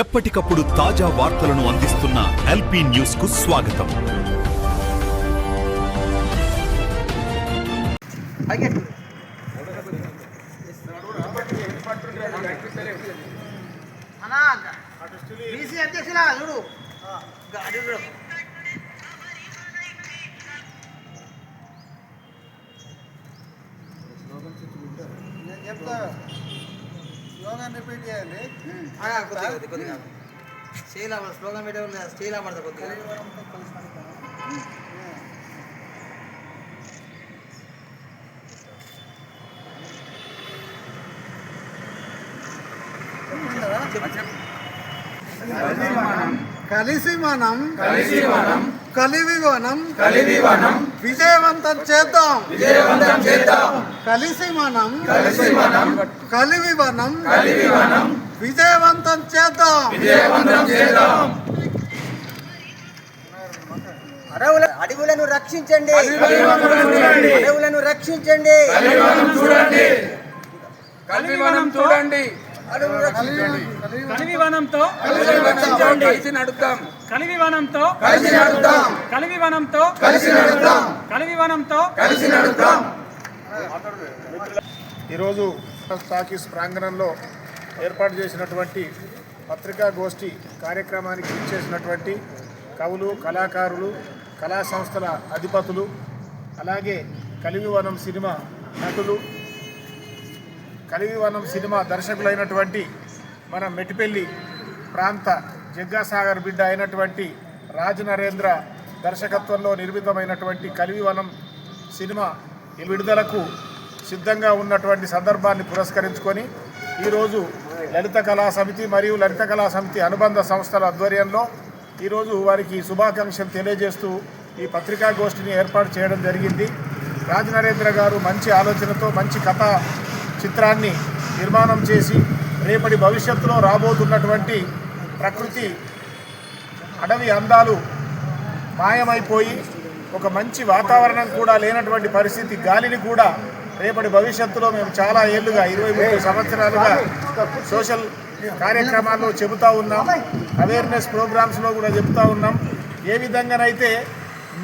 ఎప్పటికప్పుడు తాజా వార్తలను అందిస్తున్న ఎల్పీ న్యూస్కు స్వాగతం. చెప్తా స్లోగన్ రిపీట్ చేయండి ఆ, కొద్దిగా కొద్దిగా, కొద్దిగా స్టీల్ అవ్వదు స్లోగన్ పెట్టే వాళ్ళు స్టీల్ అవ్వదు కొద్దిగా కలిసి మనం కలిసి మనం కలివి వనం కలివి వనం విజయవంతం చేద్దాం. విజయవంతం చేద్దాం. కలిసి మనం కలిసి మనం కలివి వనం కలివి వనం విజయవంతం చేద్దాం. విజయవంతం చేద్దాం. అడవుల అడవులను రక్షించండి. అడవులను రక్షించండి. కలివివనం చూడండి. అడవులు రక్షించండి. కలివివనంతో కలిసి నడుద్దాం. కలివివనంతో కలిసి నడుద్దాం. కలివివనంతో కలిసి నడుద్దాం. కలివివనంతో కలిసి నడుద్దాం. ఈరోజు టాకీస్ ప్రాంగణంలో ఏర్పాటు చేసినటువంటి పత్రికా గోష్ఠి కార్యక్రమానికి ఇచ్చేసినటువంటి కవులు కళాకారులు కళా సంస్థల అధిపతులు అలాగే కలివివనం సినిమా నటులు కలివివనం సినిమా దర్శకులైనటువంటి మన మెట్టిపల్లి ప్రాంత జగ్గాసాగర్ బిడ్డ అయినటువంటి రాజ నరేంద్ర దర్శకత్వంలో నిర్మితమైనటువంటి కలివివనం సినిమా ఈ విడుదలకు సిద్ధంగా ఉన్నటువంటి సందర్భాన్ని పురస్కరించుకొని ఈరోజు లలిత కళా సమితి మరియు లలిత కళా సమితి అనుబంధ సంస్థల ఆధ్వర్యంలో ఈరోజు వారికి శుభాకాంక్షలు తెలియజేస్తూ ఈ పత్రికా గోష్ఠిని ఏర్పాటు చేయడం జరిగింది. రాజ నరేంద్ర గారు మంచి ఆలోచనతో మంచి కథ చిత్రాన్ని నిర్మాణం చేసి రేపటి భవిష్యత్తులో రాబోతున్నటువంటి ప్రకృతి అడవి అందాలు మాయమైపోయి ఒక మంచి వాతావరణం కూడా లేనటువంటి పరిస్థితి గాలిని కూడా రేపటి భవిష్యత్తులో మేము చాలా ఏళ్ళుగా ఇరవై మూడు సంవత్సరాలుగా సోషల్ కార్యక్రమాల్లో చెబుతూ ఉన్నాం. అవేర్నెస్ ప్రోగ్రామ్స్లో కూడా చెబుతూ ఉన్నాం. ఏ విధంగానైతే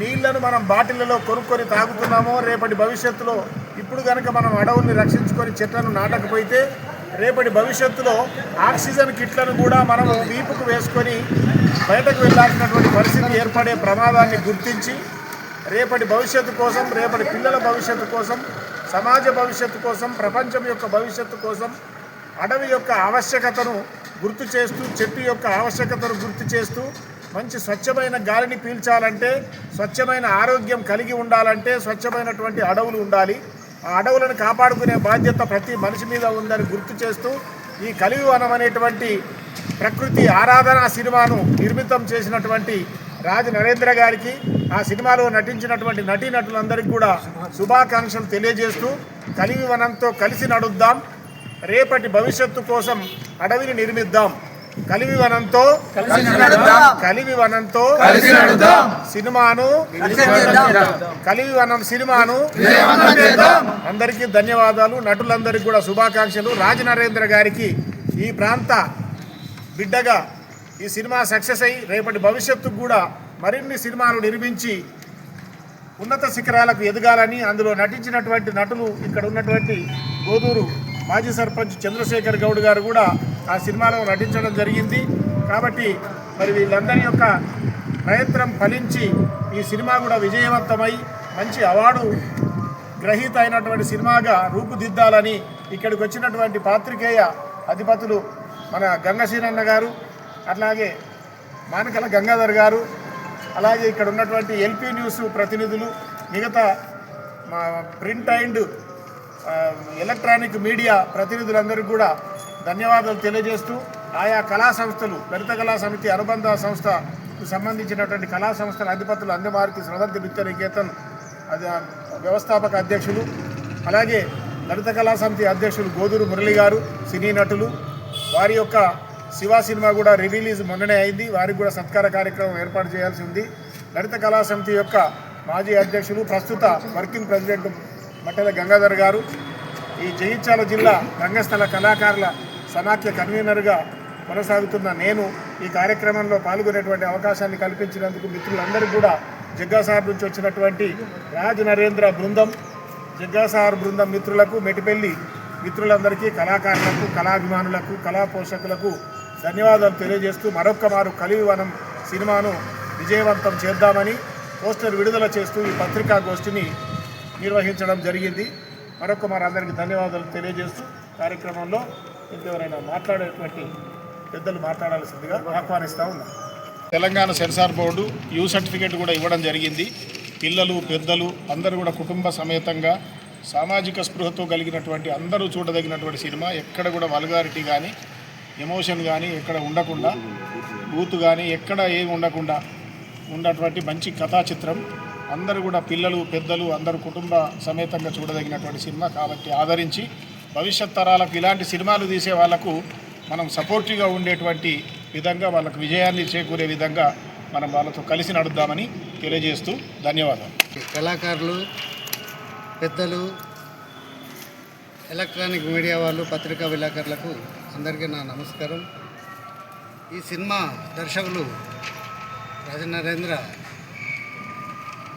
నీళ్ళను మనం బాటిళ్ళలో కొనుక్కొని తాగుతున్నామో రేపటి భవిష్యత్తులో ఇప్పుడు కనుక మనం అడవుల్ని రక్షించుకొని చెట్లను నాటకపోతే రేపటి భవిష్యత్తులో ఆక్సిజన్ కిట్లను కూడా మనం వీపుకు వేసుకొని బయటకు వెళ్ళాల్సినటువంటి పరిస్థితి ఏర్పడే ప్రమాదాన్ని గుర్తించి రేపటి భవిష్యత్తు కోసం రేపటి పిల్లల భవిష్యత్తు కోసం సమాజ భవిష్యత్తు కోసం ప్రపంచం యొక్క భవిష్యత్తు కోసం అడవి యొక్క ఆవశ్యకతను గుర్తు చేస్తూ చెట్టు యొక్క ఆవశ్యకతను గుర్తు చేస్తూ మంచి స్వచ్ఛమైన గాలిని పీల్చాలంటే స్వచ్ఛమైన ఆరోగ్యం కలిగి ఉండాలంటే స్వచ్ఛమైనటువంటి అడవులు ఉండాలి. అడవులను కాపాడుకునే బాధ్యత ప్రతి మనిషి మీద ఉందని గుర్తు చేస్తూ ఈ కలివి వనం అనేటువంటి ప్రకృతి ఆరాధన సినిమాను నిర్మితం చేసినటువంటి రాజ నరేంద్ర గారికి ఆ సినిమాలో నటించినటువంటి నటీనటులందరికీ కూడా శుభాకాంక్షలు తెలియజేస్తూ కలివి వనంతో కలిసి నడుద్దాం. రేపటి భవిష్యత్తు కోసం అడవిని నిర్మిద్దాం. కలివి వనంతో కలివి వనంతో సినిమాను కలివి వనం సినిమాను అందరికీ ధన్యవాదాలు. నటులందరికీ కూడా శుభాకాంక్షలు. రాజ నరేంద్ర గారికి ఈ ప్రాంత బిడ్డగా ఈ సినిమా సక్సెస్ అయ్యి రేపటి భవిష్యత్తుకు కూడా మరిన్ని సినిమాలు నిర్మించి ఉన్నత శిఖరాలకు ఎదగాలని అందులో నటించినటువంటి నటులు ఇక్కడ ఉన్నటువంటి గోదూరు మాజీ సర్పంచ్ చంద్రశేఖర్ గౌడ్ గారు కూడా ఆ సినిమాలో నటించడం జరిగింది. కాబట్టి మరి వీళ్ళందరి యొక్క ప్రయత్నం ఫలించి ఈ సినిమా కూడా విజయవంతమై మంచి అవార్డు గ్రహీత అయినటువంటి సినిమాగా రూపుదిద్దాలని ఇక్కడికి వచ్చినటువంటి పాత్రికేయ అధిపతులు మన గంగశీనన్న గారు అట్లాగే మానకల గంగాధర్ గారు అలాగే ఇక్కడ ఉన్నటువంటి ఎల్పీ న్యూస్ ప్రతినిధులు మిగతా మా ప్రింట్ అండ్ ఎలక్ట్రానిక్ మీడియా ప్రతినిధులందరికీ కూడా ధన్యవాదాలు తెలియజేస్తూ ఆయా కళా సంస్థలు లలిత కళా సమితి అనుబంధ సంస్థకు సంబంధించినటువంటి కళా సంస్థల అధిపతులు అందమారుతి స్రవంతి నృత్య నికేతన్ అది వ్యవస్థాపక అధ్యక్షులు అలాగే లలిత కళా సమితి అధ్యక్షులు గోదూరు మురళి గారు సినీ నటులు. వారి యొక్క శివ సినిమా కూడా రిలీజ్ మొన్ననే అయింది. వారికి కూడా సత్కార కార్యక్రమం ఏర్పాటు చేయాల్సి ఉంది. లలిత కళా సమితి యొక్క మాజీ అధ్యక్షులు ప్రస్తుత వర్కింగ్ ప్రెసిడెంట్ మట్టెల గంగాధర్ గారు ఈ జగిత్యాల జిల్లా రంగస్థల కళాకారుల సమాఖ్య కన్వీనర్గా కొనసాగుతున్న నేను ఈ కార్యక్రమంలో పాల్గొనేటువంటి అవకాశాన్ని కల్పించినందుకు మిత్రులందరికీ కూడా జగ్గాసార్ నుంచి వచ్చినటువంటి రాజ్ నరేంద్ర బృందం జగ్గాసార్ బృందం మిత్రులకు మెటిపెల్లి మిత్రులందరికీ కళాకారులకు కళాభిమానులకు కళా పోషకులకు ధన్యవాదాలు తెలియజేస్తూ మరొక్క మారు కలివివనం సినిమాను విజయవంతం చేద్దామని పోస్టర్ విడుదల చేస్తూ ఈ పత్రికా గోష్ఠిని నిర్వహించడం జరిగింది. మరొక మారు అందరికీ ధన్యవాదాలు తెలియజేస్తూ కార్యక్రమంలో ఇంకెవరైనా మాట్లాడేటువంటి పెద్దలు మాట్లాడాల్సిందిగా ఆహ్వానిస్తూ ఉన్నాం. Telangana censor board U certificate కూడా ఇవ్వడం జరిగింది. పిల్లలు పెద్దలు అందరూ కూడా కుటుంబ సమేతంగా సామాజిక స్పృహతో కలిగినటువంటి అందరూ చూడదగినటువంటి సినిమా. ఎక్కడ కూడా వల్గారిటీ కానీ ఎమోషన్ కానీ ఎక్కడ ఉండకుండా బూత్ కానీ ఎక్కడ ఏమి ఉండకుండా ఉన్నటువంటి మంచి కథా చిత్రం అందరూ కూడా పిల్లలు పెద్దలు అందరూ కుటుంబ సమేతంగా చూడదగినటువంటి సినిమా కాబట్టి ఆదరించి భవిష్యత్ తరాలకు ఇలాంటి సినిమాలు తీసే వాళ్ళకు మనం సపోర్టివ్గా ఉండేటువంటి విధంగా వాళ్ళకు విజయాన్ని చేకూరే విధంగా మనం వాళ్ళతో కలిసి నడుద్దామని తెలియజేస్తూ ధన్యవాదాలు. కళాకారులు పెద్దలు ఎలక్ట్రానిక్ మీడియా వాళ్ళు పత్రికా విలేకరులకు అందరికీ నా నమస్కారం. ఈ సినిమా దర్శకులు రాజనరేంద్ర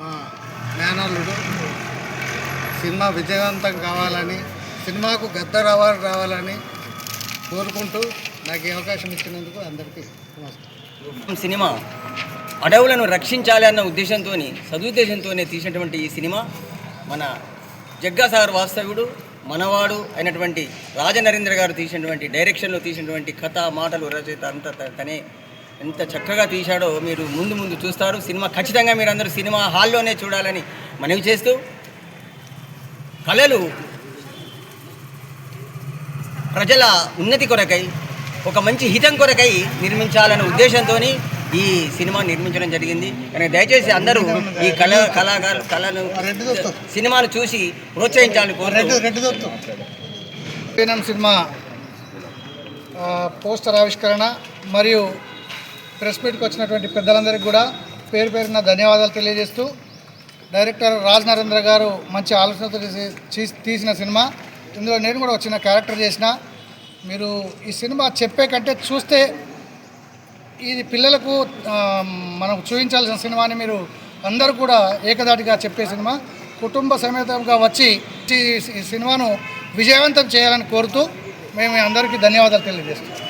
మా మేనల్లుడు సినిమా విజయవంతం కావాలని సినిమాకు గద్దర్ అవార్డు రావాలని కోరుకుంటూ నాకు ఈ అవకాశం ఇచ్చినందుకు అందరికీ నమస్కారం. సినిమా. అడవులను రక్షించాలి అన్న ఉద్దేశంతో సదుద్దేశంతోనే తీసినటువంటి ఈ సినిమా మన జగ్గాసాగర్ వాస్తవ్యుడు మనవాడు అయినటువంటి రాజనరేంద్ర గారు తీసినటువంటి డైరెక్షన్లో తీసినటువంటి కథ మాటలు రచయిత అంతా త- తనే ఎంత చక్కగా తీశాడో మీరు ముందు ముందు చూస్తారు. సినిమా ఖచ్చితంగా మీరు అందరూ సినిమా హాల్లోనే చూడాలని మనవి చేస్తూ కళలు ప్రజల ఉన్నతి కొరకై ఒక మంచి హితం కొరకై నిర్మించాలనే ఉద్దేశంతో ఈ సినిమా నిర్మించడం జరిగింది. కనుక దయచేసి అందరూ ఈ కళ కళాకారు కళను సినిమాను చూసి ప్రోత్సహించాలని కోరుతూ. పీనం సినిమా పోస్టర్ ఆవిష్కరణ మరియు ప్రెస్ మీట్కి వచ్చినటువంటి పెద్దలందరికీ కూడా పేరు పేరున ధన్యవాదాలు తెలియజేస్తూ డైరెక్టర్ రాజ్ నరేంద్ర గారు మంచి ఆలోచనతో తీసిన సినిమా. ఇందులో నేను కూడా వచ్చిన క్యారెక్టర్ చేసిన. మీరు ఈ సినిమా చెప్పే కంటే చూస్తే ఇది పిల్లలకు మనం చూపించాల్సిన సినిమాని మీరు అందరూ కూడా ఏకదాటిగా చెప్పే సినిమా. కుటుంబ సమేతంగా వచ్చి ఈ ఈ సినిమాను విజయవంతం చేయాలని కోరుతూ మేము అందరికీ ధన్యవాదాలు తెలియజేస్తున్నాం.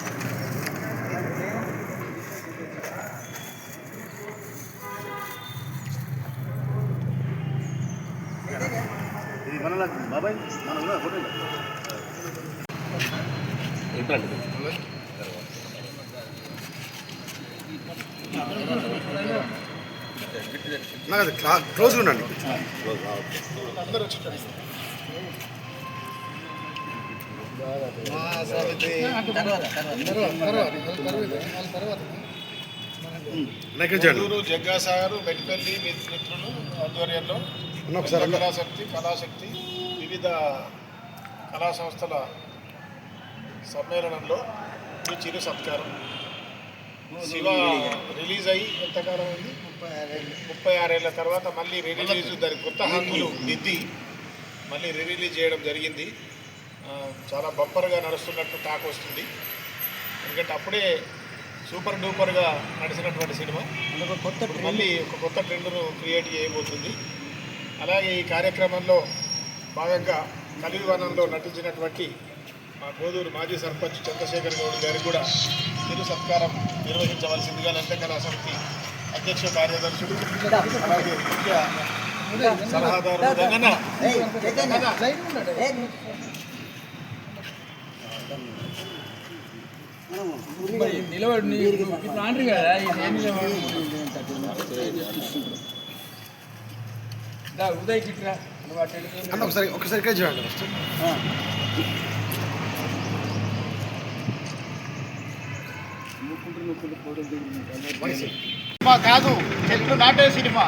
క్లోజ్ ఉండండి నెల్లూరు జగ్గాసాగరు మెట్పల్లి మిత్- మిత్రులు ఆధ్వర్యంలో. కళాశక్తి కళాశక్తి వివిధ కళా సంస్థల సమ్మేళనంలో ఈ చిరు సత్కారం. శివ రిలీజ్ అయ్యి ఎంతకాలం అయింది? ముప్పై ఆరేళ్ళ తర్వాత మళ్ళీ రిలీజ్ దాని కొత్త హక్కులు దిద్ది మళ్ళీ రిలీజ్ చేయడం జరిగింది. చాలా బంపర్గా నడుస్తున్నట్టు టాక్ వస్తుంది. ఎందుకంటే అప్పుడే సూపర్ డూపర్గా నడిచినటువంటి సినిమా. కొత్త మళ్ళీ ఒక కొత్త ట్రెండ్ను క్రియేట్ చేయబోతుంది. అలాగే ఈ కార్యక్రమంలో భాగంగా కలివివనంలో నటించినటువంటి మా కోదూరు మాజీ సర్పంచ్ చంద్రశేఖర్ గౌడ్ గారికి కూడా తిరు సత్కారం నిర్వహించవలసిందిగా లంకకళా సమితి అధ్యక్ష కార్యదర్శుడు అలాగే ముఖ్య సలహాదారు రంగన్న నిలబడి కదా ఉదయ్ కిట్రా ఒకసారి ఒకసారి చూడండి సినిమా కాదు చెట్లు నాటే సినిమా.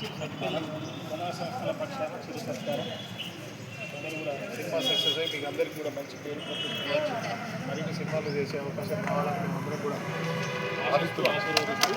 కళాశాస్త్రాల పక్షాన చిరు సత్కారం. అందరూ కూడా సినిమా సక్సెస్ అయ్యి మీకు అందరికీ కూడా మంచి పేరు ప్రతిష్ఠ మరిన్ని సినిమాలు చేసే అవకాశం కావాలని అందరూ కూడా ఆశిస్తూ ఆశీర్వదిస్తూ